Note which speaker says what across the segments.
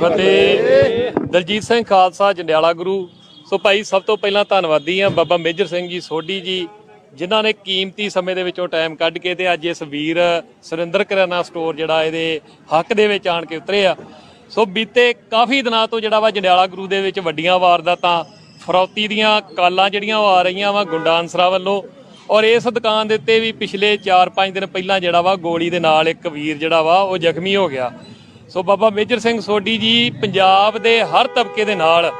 Speaker 1: ਫਤਿਹ। ਦਲਜੀਤ ਸਿੰਘ ਖਾਲਸਾ, ਜੰਡਿਆਲਾ ਗੁਰੂ। ਸੋ ਭਾਈ, ਸਭ ਤੋਂ ਪਹਿਲਾਂ ਧੰਨਵਾਦੀ ਆ ਬਾਬਾ ਮੇਜਰ ਸਿੰਘ ਜੀ ਸੋਢੀ ਜੀ, ਜਿਨ੍ਹਾਂ ਨੇ ਕੀਮਤੀ ਸਮੇਂ ਦੇ ਵਿੱਚੋਂ ਟਾਈਮ ਕੱਢ ਕੇ ਤੇ ਅੱਜ ਇਸ ਵੀਰ ਸੁਰਿੰਦਰ ਕਰਿਆਨਾ ਸਟੋਰ ਜਿਹੜਾ ਇਹਦੇ ਹੱਕ ਦੇ ਵਿੱਚ ਆਣ ਕੇ ਉਤਰੇ ਆ ਸੋ ਬੀਤੇ ਕਾਫੀ ਦਿਨਾਂ ਤੋਂ ਜਿਹੜਾ ਵਾ ਜੰਡਿਆਲਾ ਗੁਰੂ ਦੇ ਵਿੱਚ ਵੱਡੀਆਂ ਵਾਰਦਾਤਾਂ, ਫਰੌਤੀ ਦੀਆਂ ਕਾਲਾਂ ਜਿਹੜੀਆਂ ਉਹ ਆ ਰਹੀਆਂ ਵਾ ਗੁੰਡਾ ਅਨਸਰਾਂ ਵੱਲੋਂ। ਔਰ ਇਸ ਦੁਕਾਨ ਦੇ ਉੱਤੇ ਵੀ ਪਿਛਲੇ 4-5 ਦਿਨ ਪਹਿਲਾਂ ਜਿਹੜਾ ਵਾ ਗੋਲੀ ਦੇ ਨਾਲ ਇੱਕ ਵੀਰ ਜਿਹੜਾ ਵਾ ਉਹ ਜ਼ਖਮੀ ਹੋ ਗਿਆ। ਸੋ ਬਾਬਾ ਮੇਜਰ ਸਿੰਘ ਸੋਢੀ ਜੀ ਪੰਜਾਬ ਦੇ ਹਰ ਤਬਕੇ ਦੇ ਨਾਲ,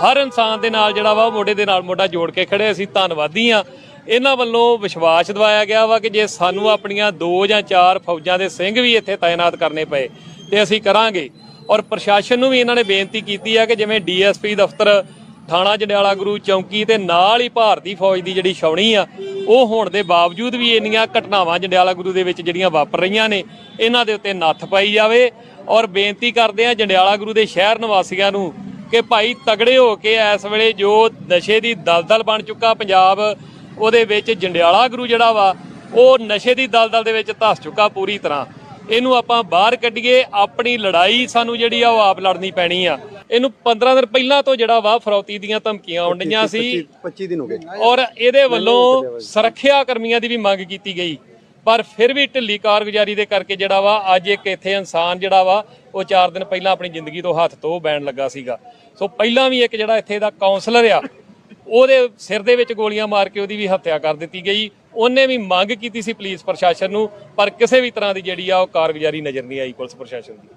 Speaker 1: ਹਰ ਇਨਸਾਨ ਦੇ ਨਾਲ ਜਿਹੜਾ ਵਾ ਉਹ ਮੋਢੇ ਦੇ ਨਾਲ ਮੋਢਾ ਜੋੜ ਕੇ ਖੜੇ ਅਸੀਂ ਧੰਨਵਾਦੀ ਆ ਇਹਨਾਂ ਵੱਲੋਂ ਵਿਸ਼ਵਾਸ ਦਿਵਾਇਆ ਗਿਆ ਵਾ ਕਿ ਜੇ ਸਾਨੂੰ ਆਪਣੀਆਂ ਦੋ ਜਾਂ ਚਾਰ ਫੌਜਾਂ ਦੇ ਸਿੰਘ ਵੀ ਇੱਥੇ ਤਾਇਨਾਤ ਕਰਨੇ ਪਏ, ਤੇ ਅਸੀਂ ਕਰਾਂਗੇ। ਔਰ ਪ੍ਰਸ਼ਾਸਨ ਨੂੰ ਵੀ ਇਹਨਾਂ ਨੇ ਬੇਨਤੀ ਕੀਤੀ ਆ ਕਿ ਜਿਵੇਂ ਡੀਐਸਪੀ ਦਫ਼ਤਰ ਥਾਣਾ ਜੰਡਿਆਲਾ ਗੁਰੂ ਚੌਂਕੀ ਤੇ ਨਾਲ ਹੀ ਭਾਰਤੀ ਫੌਜ ਦੀ ਜਿਹੜੀ ਛਾਉਣੀ ਆ, ਉਹ ਹੋਣ ਦੇ ਬਾਵਜੂਦ ਵੀ ਇੰਨੀਆਂ ਘਟਨਾਵਾਂ ਜੰਡਿਆਲਾ ਗੁਰੂ ਦੇ ਵਿੱਚ ਜਿਹੜੀਆਂ ਵਾਪਰ ਰਹੀਆਂ ਨੇ, ਇਹਨਾਂ ਦੇ ਉੱਤੇ ਨੱਥ ਪਾਈ ਜਾਵੇ ਔਰ ਬੇਨਤੀ ਕਰਦੇ ਆ ਜੰਡਿਆਲਾ ਗੁਰੂ ਦੇ ਸ਼ਹਿਰ ਨਿਵਾਸੀਆਂ ਨੂੰ ਕਿ ਭਾਈ ਤਗੜੇ ਹੋ ਕੇ ਇਸ ਵੇਲੇ ਜੋ ਨਸ਼ੇ ਦੀ ਦਲਦਲ ਬਣ ਚੁੱਕਾ ਪੰਜਾਬ, ਉਹਦੇ ਵਿੱਚ ਜੰਡਿਆਲਾ ਗੁਰੂ ਜਿਹੜਾ ਵਾ, ਉਹ ਨਸ਼ੇ ਦੀ ਦਲਦਲ ਦੇ ਵਿੱਚ ਧਸ ਚੁੱਕਾ ਪੂਰੀ ਤਰ੍ਹਾਂ। ਇਹਨੂੰ ਆਪਾਂ ਬਾਹਰ ਕੱਢੀਏ, ਆਪਣੀ ਲੜਾਈ ਸਾਨੂੰ ਜਿਹੜੀ ਆ ਉਹ ਆਪ ਲੜਨੀ ਪੈਣੀ ਆ। ਇਹਨੂੰ 15 ਦਿਨ ਪਹਿਲਾਂ ਤੋਂ ਜਿਹੜਾ ਵਾ ਫਰੌਤੀ ਦੀਆਂ ਧਮਕੀਆਂ ਆਉਣ ਡਈਆਂ ਸੀ।
Speaker 2: 25 ਦਿਨ ਹੋ ਗਏ।
Speaker 1: ਔਰ ਇਹਦੇ ਵੱਲੋਂ ਸੁਰੱਖਿਆ ਕਰਮੀਆਂ ਦੀ ਵੀ ਮੰਗ ਕੀਤੀ ਗਈ। ਪਰ ਫਿਰ ਵੀ ਢਿੱਲੀ ਕਾਰਗੁਜ਼ਾਰੀ ਦੇ ਕਰਕੇ ਜਿਹੜਾ ਵਾ ਅੱਜ ਇੱਕ ਇੱਥੇ ਇਨਸਾਨ ਜਿਹੜਾ ਵਾ ਉਹ 4 ਦਿਨ ਪਹਿਲਾਂ ਆਪਣੀ ਜ਼ਿੰਦਗੀ ਤੋਂ ਹੱਥ ਤੋਂ ਬੈਣ ਲੱਗਾ ਸੀਗਾ। ਸੋ ਪਹਿਲਾਂ ਵੀ ਇੱਕ ਜਿਹੜਾ ਇੱਥੇ ਦਾ ਕਾਉਂਸਲਰ ਆ ਉਹਦੇ ਸਿਰ ਦੇ ਵਿੱਚ ਗੋਲੀਆਂ ਮਾਰ ਕੇ ਉਹਦੀ ਵੀ ਹੱਤਿਆ ਕਰ ਦਿੱਤੀ ਗਈ। ਉਹਨੇ ਵੀ ਮੰਗ ਕੀਤੀ ਸੀ ਪੁਲਿਸ ਪ੍ਰਸ਼ਾਸਨ ਨੂੰ ਪਰ ਕਿਸੇ ਵੀ ਤਰ੍ਹਾਂ ਦੀ ਜਿਹੜੀ ਆ ਉਹ ਕਾਰਗੁਜ਼ਾਰੀ ਨਜ਼ਰ ਨਹੀਂ ਆਈ ਪੁਲਿਸ ਪ੍ਰਸ਼ਾਸਨ ਦੀ।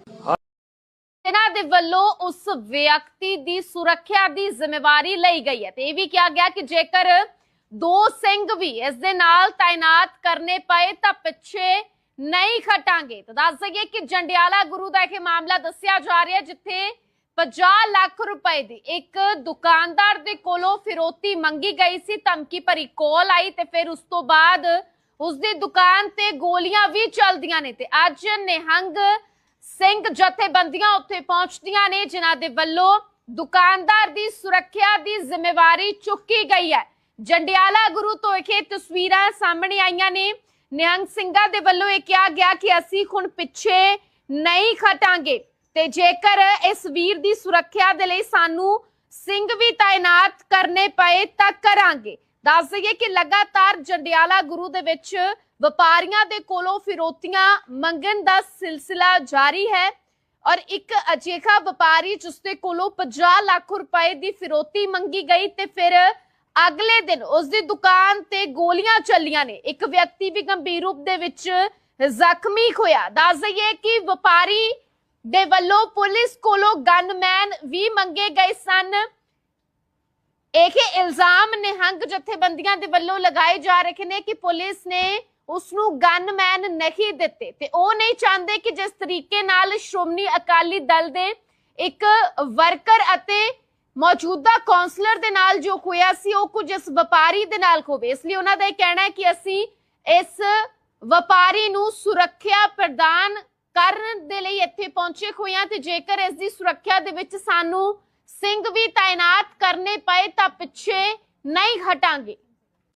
Speaker 3: ਦੇ ਵੱਲੋਂ ਉਸ ਵਿਅਕਤੀ ਦੀ ਸੁਰੱਖਿਆ ਦੀ ਜ਼ਿੰਮੇਵਾਰੀ ਲਈ ਗਈ ਹੈ। ਤੇ ਇਹ ਵੀ ਕਿਹਾ ਗਿਆ ਕਿ ਜੇਕਰ ਦੋ ਸਿੰਘ ਵੀ ਇਸ ਦੇ ਨਾਲ ਤਾਇਨਾਤ ਕਰਨੇ ਪਏ ਤਾਂ ਪਿੱਛੇ ਨਹੀਂ ਖਟਾਂਗੇ। ਤਾਂ ਦੱਸ ਦਈਏ ਕਿ ਜੰਡਿਆਲਾ ਗੁਰੂ ਦਾ ਇਹ ਮਾਮਲਾ ਦੱਸਿਆ ਜਾ ਰਿਹਾ ਜਿੱਥੇ 50 ਲੱਖ ਰੁਪਏ ਦੀ ਇੱਕ ਦੁਕਾਨਦਾਰ ਦੇ ਕੋਲੋਂ ਫਿਰੋਤੀ ਮੰਗੀ ਗਈ ਸੀ, ਧਮਕੀ ਭਰੀ ਕੋਲ ਆਈ ਤੇ ਫਿਰ ਉਸ ਤੋਂ ਬਾਅਦ ਉਸ ਦੀ ਦੁਕਾਨ ਤੇ ਗੋਲੀਆਂ ਵੀ ਚੱਲਦੀਆਂ ਨੇ। ਤੇ ਅੱਜ ਨਿਹੰਗ ਸਿੰਘ ਜਥੇਬੰਦੀਆਂ ਉੱਥੇ ਪਹੁੰਚਦੀਆਂ ਨੇ, ਜਿਨ੍ਹਾਂ ਦੇ ਵੱਲੋਂ ਦੁਕਾਨਦਾਰ ਦੀ ਸੁਰੱਖਿਆ ਦੀ ਜ਼ਿੰਮੇਵਾਰੀ ਚੁੱਕੀ ਗਈ ਹੈ। ਜੰਡਿਆਲਾ ਗੁਰੂ ਤੋਂ ਇਹ ਤਸਵੀਰਾਂ ਸਾਹਮਣੇ ਆਈਆਂ ਨੇ। ਨਿਹੰਗ ਸਿੰਘਾਂ ਦੇ ਵੱਲੋਂ ਇਹ ਕਿਹਾ ਗਿਆ ਕਿ ਅਸੀਂ ਹੁਣ ਪਿੱਛੇ ਨਹੀਂ ਖਟਾਂਗੇ ਤੇ ਜੇਕਰ ਇਸ ਵੀਰ ਦੀ ਸੁਰੱਖਿਆ ਦੇ ਲਈ ਸਾਨੂੰ ਸਿੰਘ ਵੀ ਤਾਇਨਾਤ ਕਰਨੇ ਪਏ ਤਾਂ ਕਰਾਂਗੇ। ਦੱਸ ਦਈਏ ਕਿ ਲਗਾਤਾਰ ਜੰਡਿਆਲਾ ਗੁਰੂ ਦੇ ਵਿੱਚ ਵਪਾਰੀਆਂ ਦੇ ਕੋਲੋਂ ਫਿਰੋਤੀਆਂ ਮੰਗਣ ਦਾ ਸਿਲਸਿਲਾ ਜਾਰੀ ਹੈ ਔਰ ਇੱਕ ਅਜਿਹਾ ਵਪਾਰੀ ਜਿਸ ਦੇ ਕੋਲੋਂ 50 ਲੱਖ ਰੁਪਏ ਦੀ ਫਿਰੋਤੀ ਮੰਗੀ ਗਈ ਤੇ ਫਿਰ ਅਗਲੇ ਦਿਨ ਉਸ ਦੀ ਦੁਕਾਨ ਤੇ ਗੋਲੀਆਂ ਚੱਲੀਆਂ ਨੇ। ਇੱਕ ਵਿਅਕਤੀ ਵੀ ਗੰਭੀਰ ਰੂਪ ਦੇ ਵਿੱਚ ਜ਼ਖਮੀ ਹੋਇਆ। ਦੱਸ ਦਈਏ ਕਿ ਵਪਾਰੀ ਦੇ ਵੱਲੋਂ ਪੁਲਿਸ ਕੋਲੋਂ ਗਨਮੈਨ ਵੀ ਮੰਗੇ ਗਏ ਸਨ। ਇਹ ਇਲਜ਼ਾਮ ਨਿਹੰਗ ਜਥੇਬੰਦੀਆਂ ਦੇ ਵੱਲੋਂ ਲਗਾਏ ਜਾ ਰਹੇ ਨੇ ਕਿ ਪੁਲਿਸ ਨੇ ਉਸ ਨੂੰ ਗਨਮੈਨ ਨਹੀਂ ਦਿੱਤੇ ਤੇ ਉਹ ਨਹੀਂ ਚਾਹੁੰਦੇ ਕਿ ਜਿਸ ਤਰੀਕੇ ਨਾਲ ਸ਼੍ਰੋਮਣੀ ਅਕਾਲੀ ਦਲ ਦੇ ਇੱਕ ਵਰਕਰ ਅਤੇ ਮੌਜੂਦਾ ਕਾਉਂਸਲਰ ਦੇ ਨਾਲ ਜੋ ਹੋਇਆ ਸੀ, ਉਹ ਕੁਝ ਇਸ ਵਪਾਰੀ ਦੇ ਨਾਲ ਹੋਵੇ। ਇਸ ਲਈ ਉਹਨਾਂ ਦਾ ਇਹ ਕਹਿਣਾ ਹੈ ਕਿ ਅਸੀਂ ਇਸ ਵਪਾਰੀ ਨੂੰ ਸੁਰੱਖਿਆ ਪ੍ਰਦਾਨ ਕਰਨ ਦੇ ਲਈ ਇੱਥੇ ਪਹੁੰਚੇ ਹੋਏ ਹਾਂ ਤੇ ਜੇਕਰ ਇਸ ਦੀ ਸੁਰੱਖਿਆ ਦੇ ਵਿੱਚ ਸਾਨੂੰ ਸਿੰਘ ਵੀ ਤਾਇਨਾਤ ਕਰਨੇ ਪਏ ਤਾਂ ਪਿੱਛੇ ਨਹੀਂ ਹਟਾਂਗੇ।